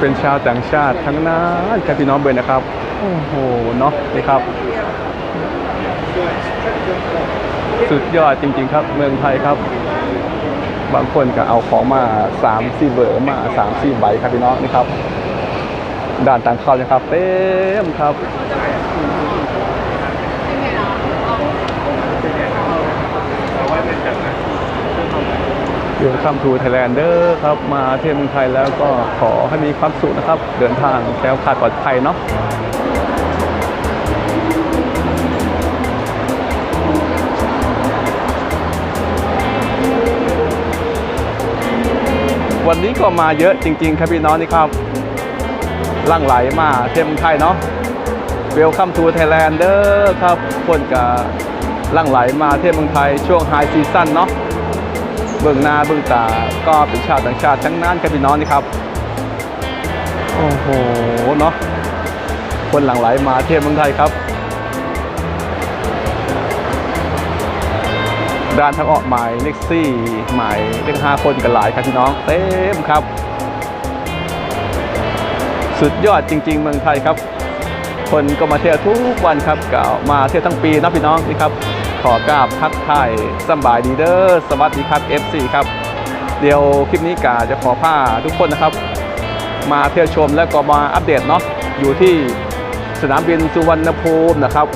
เป็นชาวต่างชาติทั้งนั้นครับพี่น้องเบนนะครับ โอ้โห เนาะนี่ครับ สุดยอดจริง ๆ ครับ เมืองไทยครับ บางคนก็เอาของมา3 4เบอร์มา3 4ใบครับพี่น้องนี่ครับ ด่านต่างเข้านะครับ เต็มครับ เดี๋ยวคำทูไทยแลนด์เดอร์ครับ มาเที่ยวเมืองไทยแล้วก็ขอให้มีความสุขนะครับ เดินทางแคล้วคลาดปลอดภัยเนาะวันนี้ก็มาเยอะจริง ๆ ครับพี่น้องนี่ครับลั่งไหลมาเที่ยวเมืองไทยเนาะเวลคัมทูไทยแลนด์เดอร์ครับคนกับลั่งไหลมาเที่ยวเมืองไทยช่วงไฮซีซั่นเนาะ บื้องหน้าเบื้องตา ก็เป็นชาวต่างชาติทั้งนั้นครับพี่น้องนี่ครับ โอ้โหเนาะคนหลั่งไหลมาเที่ยวเมืองไทยครับด้านทางออกหมายเลขซี่หมายเลขห้าคนกันหลายครับพี่น้องเต็มครับ สุดยอดจริง ๆ เมืองไทยครับ คนก็มาเที่ยวทุกวันครับก็มาเที่ยวทั้งปีนะพี่น้องนี่ครับ ขอกราบทักทายสบายดีเด้อสวัสดีครับ FC ครับ เดี๋ยวคลิปนี้กาจะขอผ้าทุกคนนะครับ มาเที่ยวชมแล้วก็มาอัปเดตเนาะอยู่ที่สนามบินสุวรรณภูมินะครับ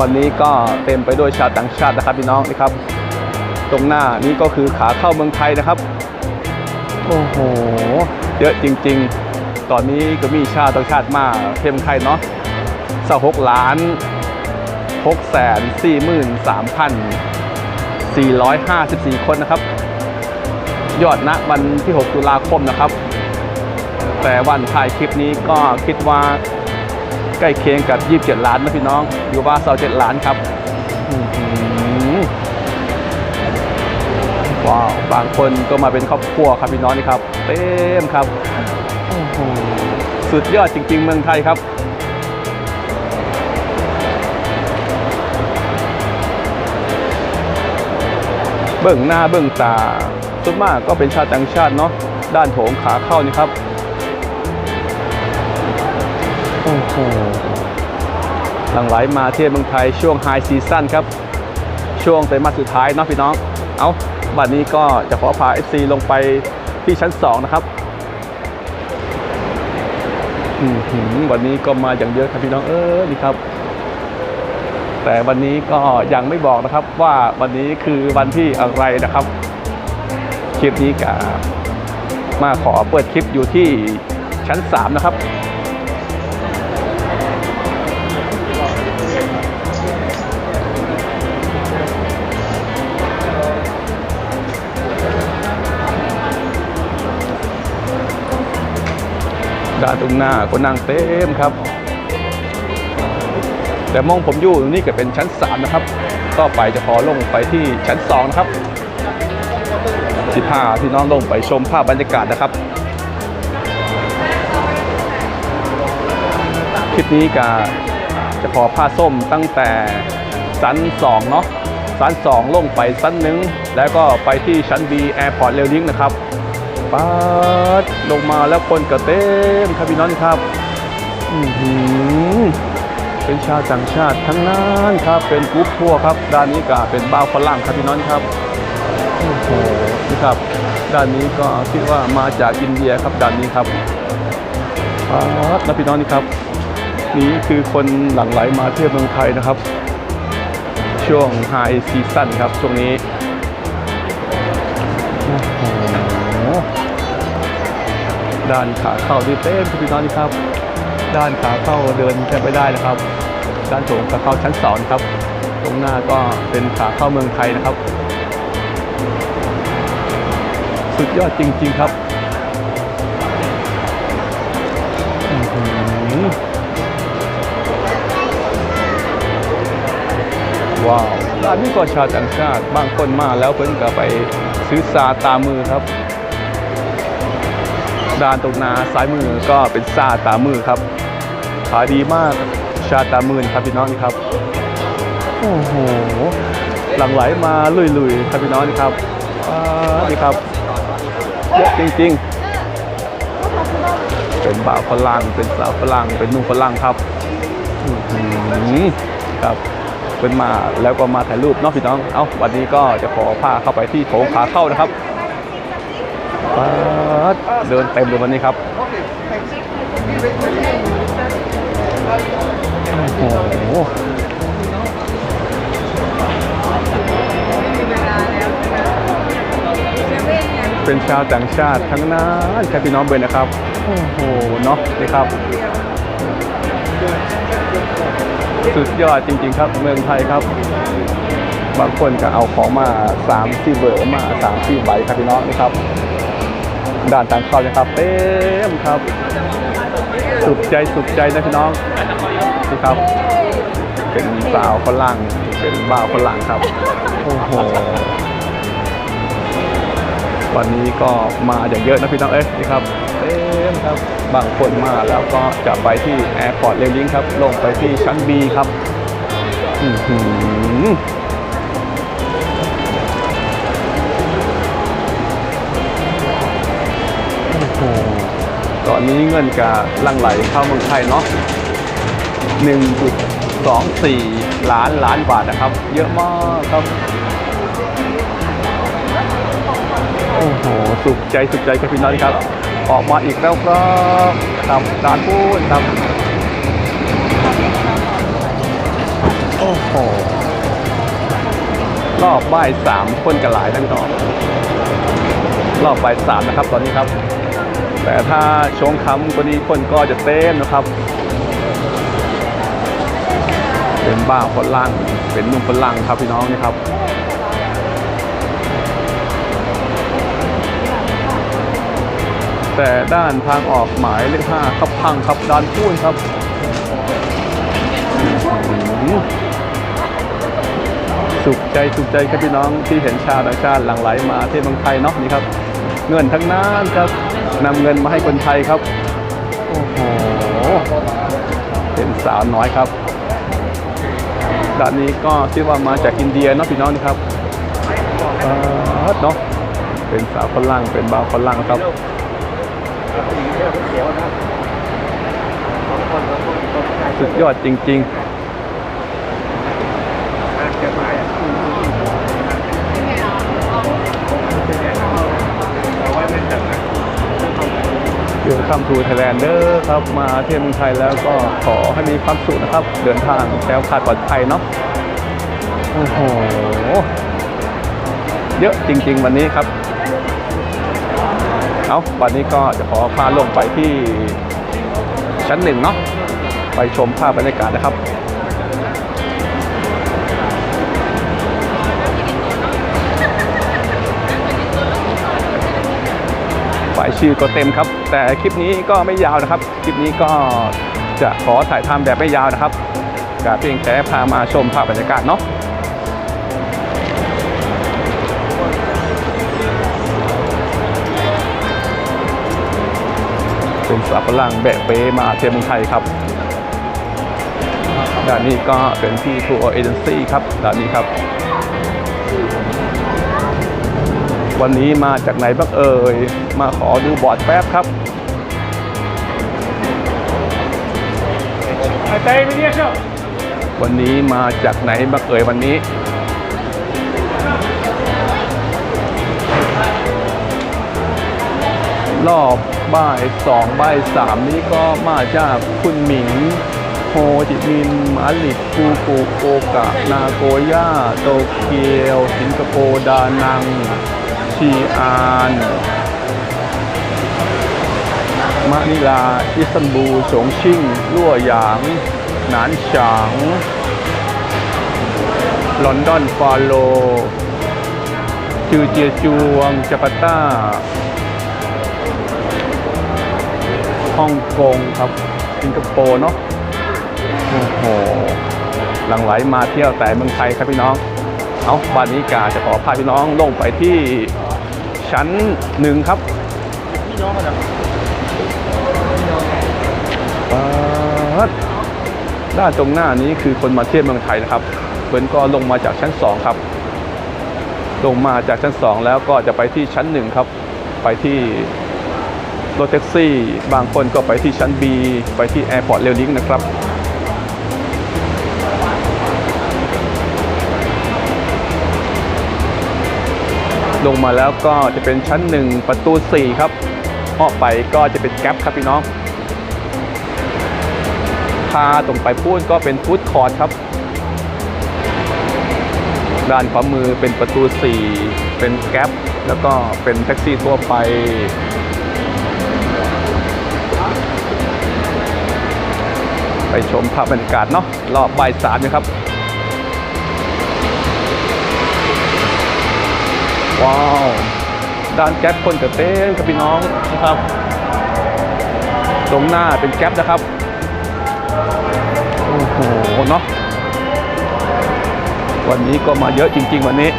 วันนี้ก็เต็มไปด้วยชาวต่างชาตินะครับพี่น้องนี่ครับ ตรงหน้านี้ก็คือขาเข้าเมืองไทยนะครับ โอ้โห เยอะจริง ๆ ตอนนี้ก็มีชาวต่างชาติมาเที่ยวเมืองไทยเนาะสหกล้าน 6 4 3 454 คนนะครับ ยอดณวันที่ 6 ตุลาคมนะครับ แต่วันถ่ายคลิปนี้ก็คิดว่าใกล้เคียงกับ 27 ล้านนะพี่น้อง อยู่ว่า27ล้านครับว้าวบางคนก็มาเป็นครอบครัวครับพี่น้องนี่ครับ เต็มครับ สุดยอดจริง ๆ เมืองไทยครับ เบื้องหน้าเบื้องตาส่วนมากก็เป็นชาวต่างชาติเนาะด้านโถงขาเข้านี่ครับโอ้โหหลังไหลมาเที่ยวเมืองไทยช่วงไฮซีซั่นครับ ช่วงไตรมาสสุดท้ายเนาะพี่น้อง เอาบัดนี้ก็จะขอพา FC ลงไปที่ชั้น 2 นะครับอือหือวันนี้ก็มาอย่างเยอะครับพี่น้องเออนี่ครับ แต่วันนี้ก็ยังไม่บอกนะครับว่าวันนี้คือวันที่อะไรนะครับ คลิปนี้ก็มาขอเปิดคลิปอยู่ที่ชั้น 3 นะครับด้านตรงหน้าก็นั่งเต็มครับ แต่มองผมอยู่นี่ก็เป็นชั้น 3 นะครับก็ไปจะขอลงไปที่ชั้น 2 นะครับสิพาพี่น้องลงไปชมภาพบรรยากาศนะครับ คลิปนี้ก็จะขอผ้าส้มตั้งแต่ชั้น 2 เนาะชั้น 2 ลงไปชั้นหนึ่งแล้วก็ไปที่ชั้น B Airport r a i l i n k นะครับป๊าดลงมาแล้วคนก็เต็มครับพี่น้องครับ อือหือ เป็นชาวต่างชาติทั้งนั้นครับ เป็นกรุ๊ปทัวร์ครับ ด้านนี้ก็เป็นบ้าวฝรั่งครับพี่น้องครับโอ้โหนี่ครับ ด้านนี้ก็คิดว่ามาจากอินเดียครับด้านนี้ครับป๊าดนะพี่น้องนี่ครับ นี่คือคนหลั่งไหลมาเที่ยวเมืองไทยนะครับ ช่วงไฮซีซั่นครับช่วงนี้ด้านขาเข้าดีเต้นครับพี่น้องนี่ครับ ด้านขาเข้าเดินแทบไม่ได้นะครับ ด้านโถงขาเข้าชั้นสองครับ ตรงหน้าก็เป็นขาเข้าเมืองไทยนะครับ สุดยอดจริง ๆครับว้าวร้านนี้ก็ชาวต่างชาติบางคนมาแล้วเพิ่นก็ไปซื้อซาตามือครับด้านตรงหนาซ้ายมือก็เป็นซาตามือครับ ขายดีมาก ชาตามือครับพี่น้องนี่ครับ โอ้โห หลังไหลมาลุยๆครับพี่น้องนี่ครับนี่ครับเยอะจริงๆ เป็นบ่าวฝรั่ง เป็นสาวฝรั่ง เป็นนุ่มฝรั่งครับครับเป็นมาแล้วก็มาถ่ายรูปเนาะพี่น้อง เอ้าวันนี้ก็จะขอพาเข้าไปที่โถงขาเข้านะครับเดินเต็มเลยวันนี้ครับ โอ้โหเป็นชาวต่างชาติทั้งนั้นครับพี่น้องเบนนะครับ โอ้โห เนาะนี่ครับ สุดยอดจริง ๆ ครับ เมืองไทยครับ บางคนก็เอาของมา3ที่เบอร์มา3ที่ใบครับพี่น้องนี่ครับ ด่านต่างเข้านะครับ เต็มครับ สุขใจสุขใจนะพี่น้องนี่ครับ เป็นสาวฝรั่งเป็นบ่าวฝรั่งครับ โอ้โห วันนี้ก็มาอย่างเยอะนะพี่น้องเอ้ยนี่ครับเต็มครับ บางคนมาแล้วก็จะไปที่แอร์พอร์ตเรลลิงครับ ลงไปที่ชั้น B ครับ อื้อหือ อนนี้เงินกาลังไหลเข้าเมืองไทยเนาะ1.24 ล้านล้านบาทนะครับ เยอะมากครับ โอ้โห สุขใจสุขใจครับพี่น้องครับ ออกมาอีกแล้วครับครับร้านพูดครับโอ้โห รอบบ่ายสามคนกันหลายทั้งต่อรอบบ่ายสามนะครับ ตอนนี้ครับ แต่ถ้าช่วงค่ำกว่านี้คนก็จะเต้นนะครับ เป็นบ้าคนล่างเป็นนุ่มคนล่างครับพี่น้องนี่ครับแต่ด้านทางออกหมายเลขห้าครับพังครับด้านพูนครับสุขใจสุขใจครับพี่น้องที่เห็นชาวต่างชาติหลั่งไหลมาที่เมืองไทยเนาะนี่ครับ เงินทั้งนั้นครับ นำเงินมาให้คนไทยครับ โอ้โห เป็นสาวน้อยครับด้านนี้ก็คิดว่ามาจากอินเดียเนาะพี่น้องนี่ครับเนาะเป็นสาวฝรั่งเป็นบ่าวฝรั่งครับสุดยอดจริง ๆ คำทูไทยแลนด์เดอร์ครับมาเที่ยวเมืองไทยแล้วก็ขอให้มีความสุขนะครับ เดินทางแคล้วคลาดปลอดภัยเนาะโอ้โหเยอะจริง ๆ วันนี้ครับ เอาวันนี้ก็จะขอพาลงไปที่ชั้นหนึ่งเนาะไปชมภาพบรรยากาศนะครับ ชื่อก็เต็มครับ แต่คลิปนี้ก็ไม่ยาวนะครับ คลิปนี้ก็จะขอถ่ายทำแบบไม่ยาวนะครับกาเพียงแค่พามาชมภาพบรรยากาศเนาะเป็นสาวฝรั่งแบะเป้มาเที่ยวเมืองไทยครับด้านนี้ก็เป็นที่ทัวร์เอเจนซี่ครับด้านนี้ครับ วันนี้มาจากไหนบ้างเอ่ย มาขอดูบอร์ดแป๊บครับวันนี้มาจากไหนบ้างเอ่ยวันนี้ รอบบ่ายสองบ่ายสามนี้ก็มาจากคุณหมิงโฮจิมินห์มาลิกฟูกุโอกะ นาโกย่า โตเกียว สิงคโปร์ ดานัง ชีอานมะนิลา อิสตันบูลสงชิ่งลั่วหยาง หนานฉาง ลอนดอน ฟาโล จือเจียจวงจาการ์ตาฮ่องกงครับ สิงคโปร์เนาะโอ้โหหลังไหลมาเที่ยวแต่เมืองไทยครับพี่น้อง เอาบันนี้กาจะขอพาพี่น้องลงไปที่ ชั้นหนึ่งครับป๊าดด้านตรงหน้านี้คือคนมาเที่ยวเมืองไทยนะครับเบิร์นก็ลงมาจากชั้นสองครับ ลงมาจากชั้นสองแล้วก็จะไปที่ชั้นหนึ่งครับ ไปที่รถแท็กซี่ บางคนก็ไปที่ชั้น B ไปที่แอร์พอร์ตเรลลิงนะครับ ลงมาแล้วก็จะเป็นชั้น 1 ประตู 4 ครับออกไปก็จะเป็นแก๊ปครับพี่น้องพาตรงไปพูดก็เป็นฟู้ดคอร์ทครับ ด้านขวามือเป็นประตู 4 เป็นแก๊ปแล้วก็เป็นแท็กซี่ทั่วไป ไปชมภาพบรรยากาศเนาะรอบบ่ายสามนะครับ ว้าวด้านแก๊ปคนกับเต้นครับพี่น้องนะครับ ตรงหน้าเป็นแก๊ปนะครับโอ้โหเนาะวันนี้ก็มาเยอะจริง ๆ วันนี้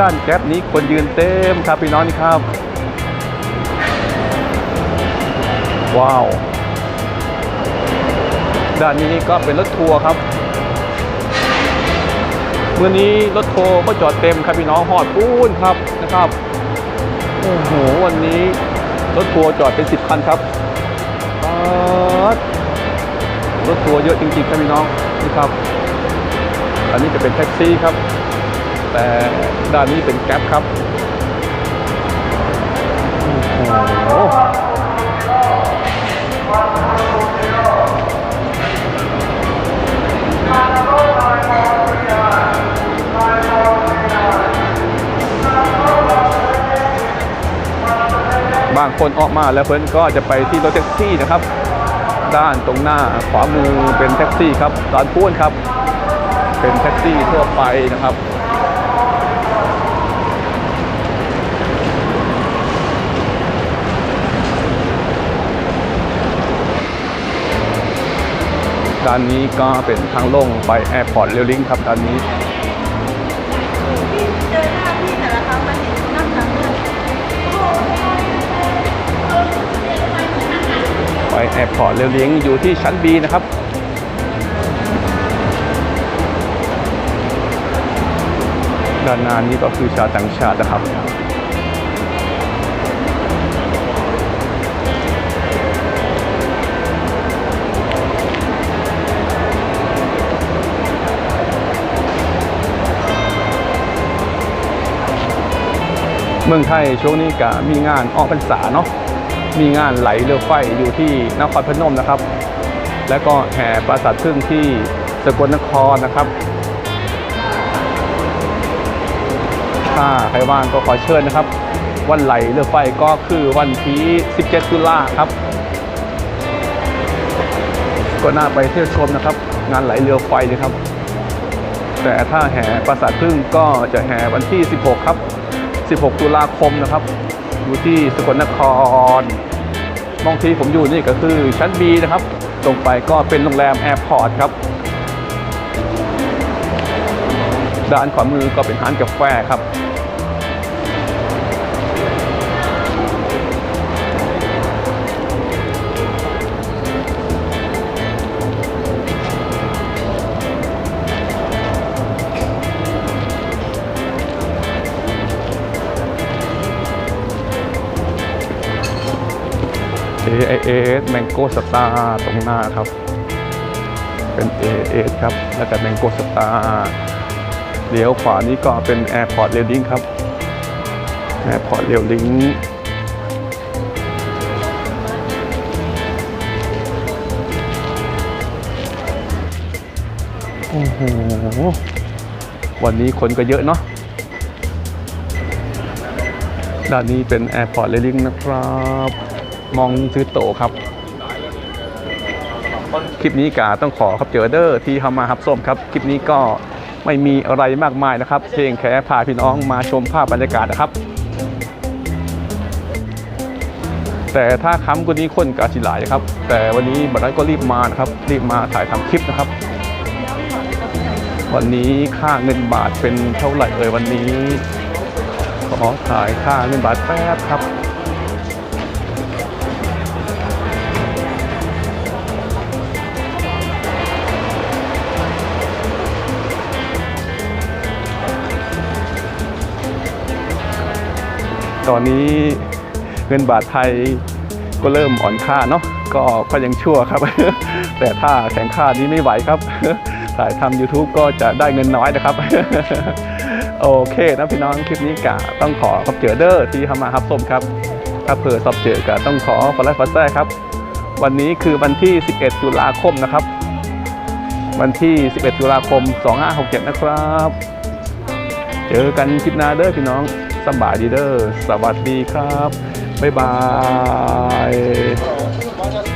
ด้านแก๊ปนี้คนยืนเต็มครับพี่น้องนี่ครับ ว้าว ด้านนี้นี่ก็เป็นรถทัวร์ครับเมื่อนี้รถทัวร์ก็จอดเต็มครับพี่น้องหอดปูนครับนะครับโอ้โหวันนี้รถทัวร์จอดเป็นสิบคันครับรถทัวร์เยอะจริงๆครับพี่น้องนี่ครับ อันนี้จะเป็นแท็กซี่ครับ แต่ด้านนี้เป็นแก๊ปครับโอ้โหบางคนออกมาแล้วเพื่อนก็จะไปที่รถแท็กซี่นะครับ ด้านตรงหน้าขวามือเป็นแท็กซี่ครับด้านพูนครับ เป็นแท็กซี่ทั่วไปนะครับ ด้านนี้ก็เป็นทางลงไปแอร์พอร์ตเรลลิงครับด้านนี้เจอหน้าพี่แต่ละครั้งมันเห็นนั่งหลังเลยไปแอร์พอร์ตเรลลิงอยู่ที่ชั้น B นะครับด้านหน้านี้ก็คือชาวต่างชาตินะครับ เมืองไทยช่วงนี้ก็มีงานออกพรรษาเนาะมีงานไหลเรือไฟอยู่ที่นครพนมนะครับ แล้วก็แห่ปราสาทพึ่งที่สกลนครนะครับ ถ้าใครว่างก็ขอเชิญนะครับ วันไหลเรือไฟก็คือวันที่ 17 ตุลาครับ ก็น่าไปเที่ยวชมนะครับ งานไหลเรือไฟเลยครับ แต่ถ้าแห่ปราสาทพึ่งก็จะแห่วันที่ 16 ครับ 16 ตุลาคมนะครับ อยู่ที่สกลนครมองที่ผมอยู่นี่ก็คือชั้น B นะครับ ตรงไปก็เป็นโรงแรมแอร์พอร์ตครับ ด้านขวามือก็เป็นร้านกาแฟครับ AIS Mango Star ตรงหน้าครับ เป็น AIS ครับ แล้วก็ Mango Star เลี้ยวขวานี้ก็เป็น Airport r a i l i n g ครับ Airport r a i l i n g โอ้โห วันนี้คนก็เยอะเนาะ ด้านนี้เป็น Airport r a i l i n g นะครับ มองซื้อโตครับ ลิปนี้กาต้องขอครับเจอเดอร์ที่เข้ามารับส้มครับคลิปนี้ก็ไม่มีอะไรมากมายนะครับ เพียงแค่พาพี่น้องมาชมภาพบรรยากาศนะครับ แต่ถ้าค้ำกว่านี้คนกาสิหลายครับ แต่วันนี้บัตรก็รีบมานะครับ รีบมาถ่ายทำคลิปนะครับ วันนี้ค่าเงินบาทเป็นเท่าไหร่เอ่ยวันนี้ขอถ่ายค่าเงินบาทแป๊บครับ ตอนนี้เงินบาทไทยก็เริ่มอ่อนค่าเนาะก็ก็ยังชั่วครับ แต่ถ้าแข็งค่านี้ไม่ไหวครับถ่ายทำ YouTube ก็จะได้เงินน้อยนะครับ โอเคนะพี่น้องคลิปนี้กะต้องขอขอบเจอเดอร์ที่เข้ามาครับส้มครับถ้าเผื่อสอบเจอกะต้องขอฟอลไลฟ์ฟอสแซ่ครับ วันนี้คือวันที่ 11 ตุลาคมนะครับ วันที่ 11 ตุลาคม 2567 นะครับ เจอกันคลิปหน้าเด้อพี่น้อง สบายดีเด้อสวัสดีครับ บ๊ายบาย